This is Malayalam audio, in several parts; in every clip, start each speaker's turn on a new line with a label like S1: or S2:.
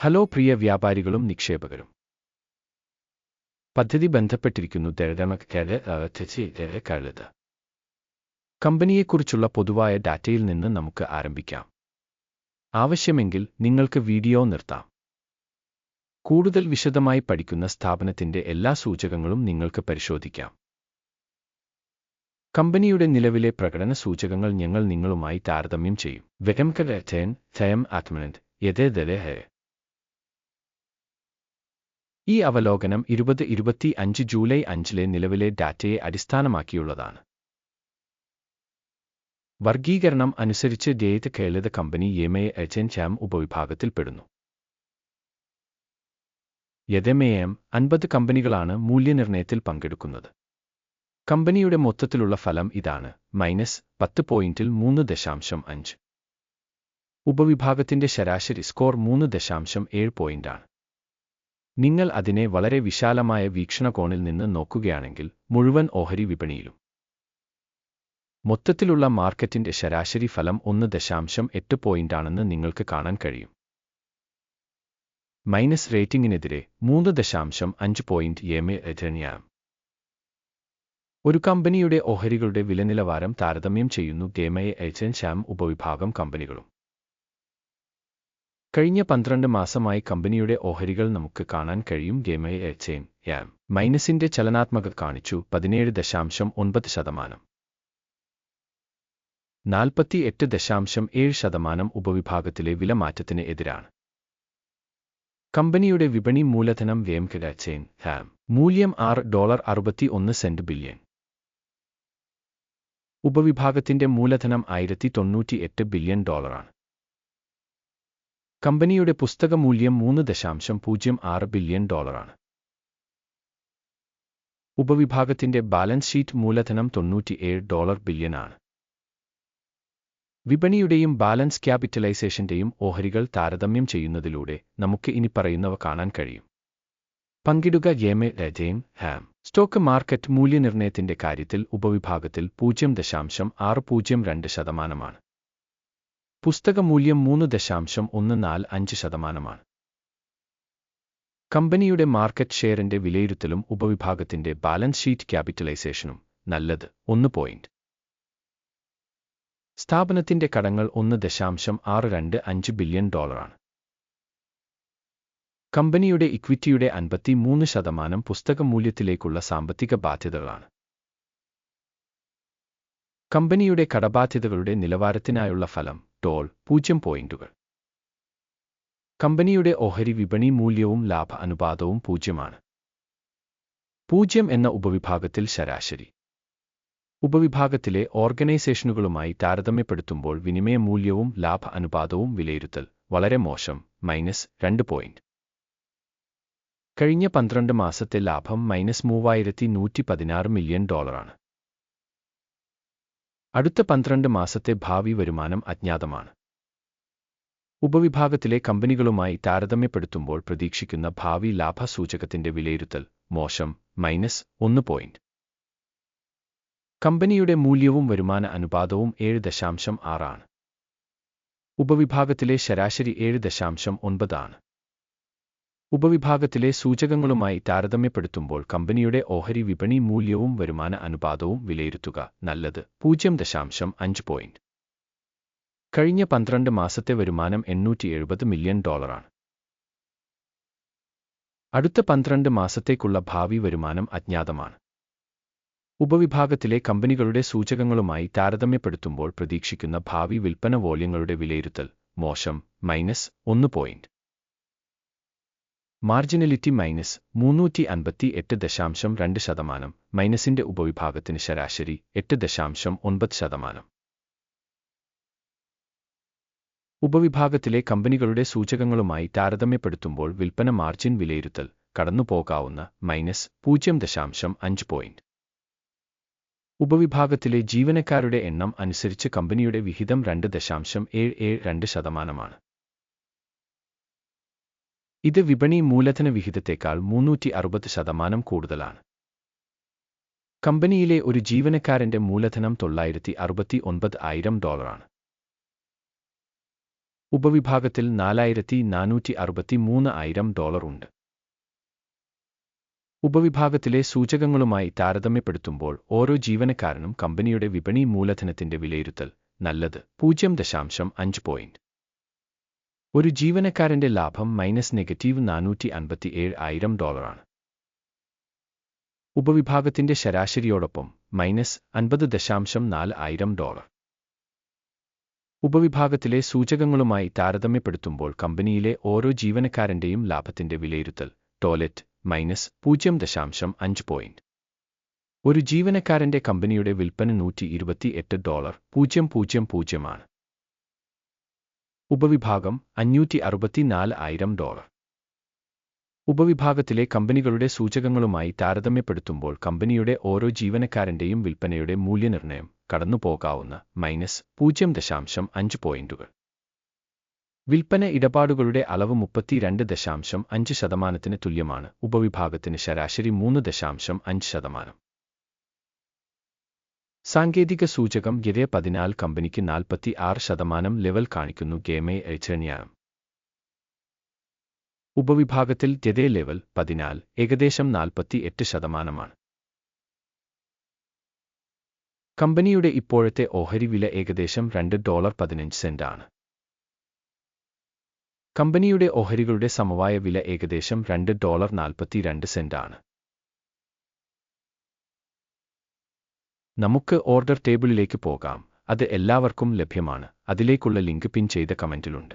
S1: ഹലോ പ്രിയ വ്യാപാരികളും നിക്ഷേപകരും. പദ്ധതി ബന്ധപ്പെട്ടിരിക്കുന്നു കഴുത് കമ്പനിയെക്കുറിച്ചുള്ള പൊതുവായ ഡാറ്റയിൽ നിന്ന് നമുക്ക് ആരംഭിക്കാം. ആവശ്യമെങ്കിൽ നിങ്ങൾക്ക് വീഡിയോ നിർത്താം. കൂടുതൽ വിശദമായി പഠിക്കുന്ന സ്ഥാപനത്തിന്റെ എല്ലാ സൂചകങ്ങളും നിങ്ങൾക്ക് പരിശോധിക്കാം. കമ്പനിയുടെ നിലവിലെ പ്രകടന സൂചകങ്ങൾ ഞങ്ങൾ നിങ്ങളുമായി താരതമ്യം ചെയ്യും. വെഗംകൻ ഥയം ആത്മനന്ദ് ഹേ. ഈ അവലോകനം ഇരുപത് ഇരുപത്തി അഞ്ച് ജൂലൈ അഞ്ചിലെ നിലവിലെ ഡാറ്റയെ അടിസ്ഥാനമാക്കിയുള്ളതാണ്. വർഗീകരണം അനുസരിച്ച് ജയത് കേളിത കമ്പനി യമയെ എച്ചൻ ചാം ഉപവിഭാഗത്തിൽപ്പെടുന്നു യഥമേയം അൻപത് കമ്പനികളാണ് മൂല്യനിർണയത്തിൽ പങ്കെടുക്കുന്നത്. കമ്പനിയുടെ മൊത്തത്തിലുള്ള ഫലം ഇതാണ് മൈനസ് പത്ത് പോയിന്റിൽ മൂന്ന് ദശാംശം അഞ്ച്. ഉപവിഭാഗത്തിന്റെ ശരാശരി സ്കോർ മൂന്ന് ദശാംശം ഏഴ് പോയിന്റാണ്. നിങ്ങൾ അതിനെ വളരെ വിശാലമായ വീക്ഷണകോണിൽ നിന്ന് നോക്കുകയാണെങ്കിൽ മുഴുവൻ ഓഹരി വിപണിയിലും. മൊത്തത്തിലുള്ള മാർക്കറ്റിന്റെ ശരാശരി ഫലം ഒന്ന് ദശാംശം എട്ട് പോയിന്റാണെന്ന് നിങ്ങൾക്ക് കാണാൻ കഴിയും. മൈനസ് റേറ്റിംഗിനെതിരെ മൂന്ന് ദശാംശം അഞ്ച് പോയിന്റ് എ എജനിയാം ഒരു കമ്പനിയുടെ ഓഹരികളുടെ വിലനിലവാരം താരതമ്യം ചെയ്യുന്നു ഗേമയെ എച്ചൻ ശ്യാം ഉപവിഭാഗം കമ്പനികളും. കഴിഞ്ഞ പന്ത്രണ്ട് മാസമായി കമ്പനിയുടെ ഓഹരികൾ നമുക്ക് കാണാൻ കഴിയും. ഗേമയെ എച്ചേൻ യാം. മൈനസിന്റെ ചലനാത്മക കാണിച്ചു. പതിനേഴ് ദശാംശം ഒൻപത് ശതമാനം. നാൽപ്പത്തി എട്ട് ദശാംശം ഏഴ് ശതമാനം ഉപവിഭാഗത്തിലെ വിലമാറ്റത്തിന് എതിരാണ്. കമ്പനിയുടെ വിപണി മൂലധനം വേം കിഴച്ചേൻ ഹാം മൂല്യം ആറ് ഡോളർ അറുപത്തി ഒന്ന് സെന്റ് ബില്യൺ. ഉപവിഭാഗത്തിന്റെ മൂലധനം ആയിരത്തി തൊണ്ണൂറ്റി എട്ട് ബില്യൺ ഡോളറാണ്. കമ്പനിയുടെ പുസ്തക മൂല്യം മൂന്ന് ദശാംശം പൂജ്യം ആറ് ബില്യൺ ഡോളറാണ്. ഉപവിഭാഗത്തിന്റെ ബാലൻസ് ഷീറ്റ് മൂലധനം തൊണ്ണൂറ്റിയേഴ് ഡോളർ ബില്യൺ ആണ്. വിപണിയുടെയും ബാലൻസ് ക്യാപിറ്റലൈസേഷന്റെയും ഓഹരികൾ താരതമ്യം ചെയ്യുന്നതിലൂടെ നമുക്ക് ഇനി പറയുന്നവ കാണാൻ കഴിയും. പങ്കിടുക യമെ രജയും ഹാം. സ്റ്റോക്ക് മാർക്കറ്റ് മൂല്യനിർണയത്തിന്റെ കാര്യത്തിൽ ഉപവിഭാഗത്തിൽ പൂജ്യം ദശാംശം ആറ് പൂജ്യം രണ്ട് ശതമാനമാണ്. പുസ്തക മൂല്യം മൂന്ന് ദശാംശം ഒന്ന് നാല് അഞ്ച് ശതമാനമാണ്. കമ്പനിയുടെ മാർക്കറ്റ് ഷെയറിന്റെ വിലയിരുത്തലും ഉപവിഭാഗത്തിന്റെ ബാലൻസ് ഷീറ്റ് ക്യാപിറ്റലൈസേഷനും നല്ലത്. ഒന്ന് പോയിന്റ്. സ്ഥാപനത്തിന്റെ കടങ്ങൾ ഒന്ന് ദശാംശം ആറ് രണ്ട് അഞ്ച് ബില്യൺ ഡോളറാണ്. കമ്പനിയുടെ ഇക്വിറ്റിയുടെ അൻപത്തി മൂന്ന് ശതമാനം പുസ്തക മൂല്യത്തിലേക്കുള്ള സാമ്പത്തിക ബാധ്യതകളാണ്. കമ്പനിയുടെ കടബാധ്യതകളുടെ നിലവാരത്തിനായുള്ള ഫലം ടോൾ പൂജ്യം പോയിന്റുകൾ. കമ്പനിയുടെ ഓഹരി വിപണി മൂല്യവും ലാഭ അനുപാതവും പൂജ്യമാണ്. പൂജ്യം എന്ന ഉപവിഭാഗത്തിൽ ശരാശരി. ഉപവിഭാഗത്തിലെ ഓർഗനൈസേഷനുകളുമായി താരതമ്യപ്പെടുത്തുമ്പോൾ വിനിമയ മൂല്യവും ലാഭ അനുപാതവും വിലയിരുത്തൽ വളരെ മോശം മൈനസ് രണ്ട് പോയിന്റ്. കഴിഞ്ഞ പന്ത്രണ്ട് മാസത്തെ ലാഭം മൈനസ് മൂവായിരത്തി നൂറ്റി പതിനാറ് മില്യൺ ഡോളറാണ്. അടുത്ത പന്ത്രണ്ട് മാസത്തെ ഭാവി വരുമാനം അജ്ഞാതമാണ്. ഉപവിഭാഗത്തിലെ കമ്പനികളുമായി താരതമ്യപ്പെടുത്തുമ്പോൾ പ്രതീക്ഷിക്കുന്ന ഭാവി ലാഭസൂചകത്തിന്റെ വിലയിരുത്തൽ മോശം മൈനസ് ഒന്ന് പോയിന്റ് കമ്പനിയുടെ മൂല്യവും വരുമാന അനുപാതവും ഏഴ് ദശാംശം ആറാണ് ഉപവിഭാഗത്തിലെ ശരാശരി ഏഴ് ദശാംശം ഒൻപതാണ് ഉപവിഭാഗത്തിലെ സൂചകങ്ങളുമായി താരതമ്യപ്പെടുത്തുമ്പോൾ കമ്പനിയുടെ ഓഹരി വിപണി മൂല്യവും വരുമാന അനുപാതവും വിലയിരുത്തുക നല്ലത്. പൂജ്യം ദശാംശം അഞ്ച് പോയിന്റ് കഴിഞ്ഞ പന്ത്രണ്ട് മാസത്തെ വരുമാനം എണ്ണൂറ്റി എഴുപത് മില്യൺ ഡോളറാണ് അടുത്ത പന്ത്രണ്ട് മാസത്തേക്കുള്ള ഭാവി വരുമാനം അജ്ഞാതമാണ്. ഉപവിഭാഗത്തിലെ കമ്പനികളുടെ സൂചകങ്ങളുമായി താരതമ്യപ്പെടുത്തുമ്പോൾ പ്രതീക്ഷിക്കുന്ന ഭാവി വിൽപ്പന വോള്യങ്ങളുടെ വിലയിരുത്തൽ മോശം മൈനസ് ഒന്ന് പോയിന്റ് മാർജിനലിറ്റി മൈനസ് മുന്നൂറ്റി അൻപത്തി എട്ട് ദശാംശം രണ്ട് ശതമാനം മൈനസിന്റെ ഉപവിഭാഗത്തിന് ശരാശരി എട്ട് ദശാംശം ഒൻപത് ശതമാനം. ഉപവിഭാഗത്തിലെ കമ്പനികളുടെ സൂചകങ്ങളുമായി താരതമ്യപ്പെടുത്തുമ്പോൾ വിൽപ്പന മാർജിൻ വിലയിരുത്തൽ കടന്നുപോകാവുന്ന മൈനസ് പൂജ്യം ദശാംശം അഞ്ച് പോയിന്റ്. ഉപവിഭാഗത്തിലെ ജീവനക്കാരുടെ എണ്ണം അനുസരിച്ച് കമ്പനിയുടെ വിഹിതം രണ്ട് ദശാംശം ഏഴ് ഏഴ് രണ്ട് ശതമാനമാണ്. ഇത് വിപണി മൂലധന വിഹിതത്തേക്കാൾ മുന്നൂറ്റി അറുപത് ശതമാനം കൂടുതലാണ്. കമ്പനിയിലെ ഒരു ജീവനക്കാരന്റെ മൂലധനം തൊള്ളായിരത്തി അറുപത്തി ഒൻപത് ആയിരം ഡോളറാണ്. ഉപവിഭാഗത്തിൽ നാലായിരത്തി നാനൂറ്റി അറുപത്തി മൂന്ന് ആയിരം ഡോളർ ഉണ്ട്. ഉപവിഭാഗത്തിലെ സൂചകങ്ങളുമായി താരതമ്യപ്പെടുത്തുമ്പോൾ ഓരോ ജീവനക്കാരനും കമ്പനിയുടെ വിപണി മൂലധനത്തിന്റെ വിലയിരുത്തൽ നല്ലത് പൂജ്യം ദശാംശം അഞ്ച് പോയിന്റ് ഒരു ജീവനക്കാരന്റെ ലാഭം മൈനസ് നെഗറ്റീവ് നാനൂറ്റി അൻപത്തിയേഴ് ആയിരം ഡോളറാണ്. ഉപവിഭാഗത്തിന്റെ ശരാശരിയോടൊപ്പം മൈനസ് അൻപത് ദശാംശം നാല് ആയിരം ഡോളർ. ഉപവിഭാഗത്തിലെ സൂചകങ്ങളുമായി താരതമ്യപ്പെടുത്തുമ്പോൾ കമ്പനിയിലെ ഓരോ ജീവനക്കാരന്റെയും ലാഭത്തിന്റെ വിലയിരുത്തൽ ടോയ്ലറ്റ് മൈനസ് പൂജ്യം ദശാംശം അഞ്ച് പോയിന്റ്. ഒരു ജീവനക്കാരന്റെ കമ്പനിയുടെ വിൽപ്പന നൂറ്റി ഇരുപത്തി എട്ട് ഡോളർ പൂജ്യം പൂജ്യം പൂജ്യമാണ് ഉപവിഭാഗം അഞ്ഞൂറ്റി അറുപത്തിനാല് ആയിരം ഡോളർ. ഉപവിഭാഗത്തിലെ കമ്പനികളുടെ സൂചകങ്ങളുമായി താരതമ്യപ്പെടുത്തുമ്പോൾ കമ്പനിയുടെ ഓരോ ജീവനക്കാരന്റെയും വിൽപ്പനയുടെ മൂല്യനിർണയം കടന്നുപോകാവുന്ന മൈനസ് പൂജ്യം ദശാംശം അഞ്ച് പോയിന്റുകൾ. വിൽപ്പന ഇടപാടുകളുടെ അളവ് മുപ്പത്തിരണ്ട് ദശാംശം അഞ്ച് ശതമാനത്തിന് തുല്യമാണ്. ഉപവിഭാഗത്തിന് ശരാശരി മൂന്ന് ദശാംശം അഞ്ച് ശതമാനം. സാങ്കേതിക സൂചകം ഗിരെ പതിനാൽ കമ്പനിക്ക് നാൽപ്പത്തി ആറ് ശതമാനം ലെവൽ കാണിക്കുന്നു ഗേമെ എഴുച്ചണിയാണ് ഉപവിഭാഗത്തിൽ ഗതേ ലെവൽ പതിനാൽ ഏകദേശം നാൽപ്പത്തി എട്ട് ശതമാനമാണ്. കമ്പനിയുടെ ഇപ്പോഴത്തെ ഓഹരി വില ഏകദേശം രണ്ട് ഡോളർ പതിനഞ്ച് ആണ്. കമ്പനിയുടെ ഓഹരികളുടെ സമവായ വില ഏകദേശം രണ്ട് ഡോളർ നാൽപ്പത്തിരണ്ട് സെന്റ് നമുക്ക് ഓർഡർ ടേബിളിലേക്ക് പോകാം. അത് എല്ലാവർക്കും ലഭ്യമാണ്. അതിലേക്കുള്ള ലിങ്ക് പിൻ ചെയ്ത കമന്റിലുണ്ട്.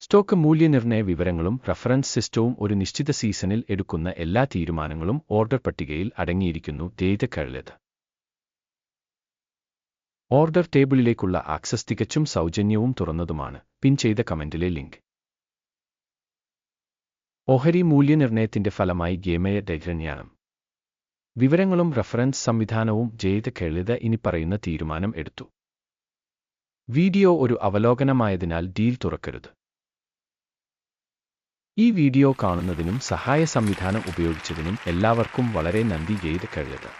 S1: സ്റ്റോക്ക് മൂല്യനിർണയ വിവരങ്ങളും റഫറൻസ് സിസ്റ്റവും ഒരു നിശ്ചിത സീസണിൽ എടുക്കുന്ന എല്ലാ തീരുമാനങ്ങളും ഓർഡർ പട്ടികയിൽ അടങ്ങിയിരിക്കുന്നു ദൈത കഴുലത് ഓർഡർ ടേബിളിലേക്കുള്ള ആക്സസ് തികച്ചും സൗജന്യവും തുറന്നതുമാണ്. പിൻ ചെയ്ത കമന്റിലെ ലിങ്ക്. ഓഹരി മൂല്യനിർണയത്തിന്റെ ഫലമായി ഗേമയ ഡൈഗ്രന്യാനം വിവരങ്ങളും റഫറൻസ് സംവിധാനവും ജയ്ത് കെളിത ഇനി പറയുന്ന തീരുമാനം എടുത്തു. വീഡിയോ ഒരു അവലോകനമായതിനാൽ ഡീൽ തുറക്കരുത്. ഈ വീഡിയോ കാണുന്നതിനും സഹായ സംവിധാനം ഉപയോഗിച്ചതിനും എല്ലാവർക്കും വളരെ നന്ദി ജയ്ത് കഴിയത്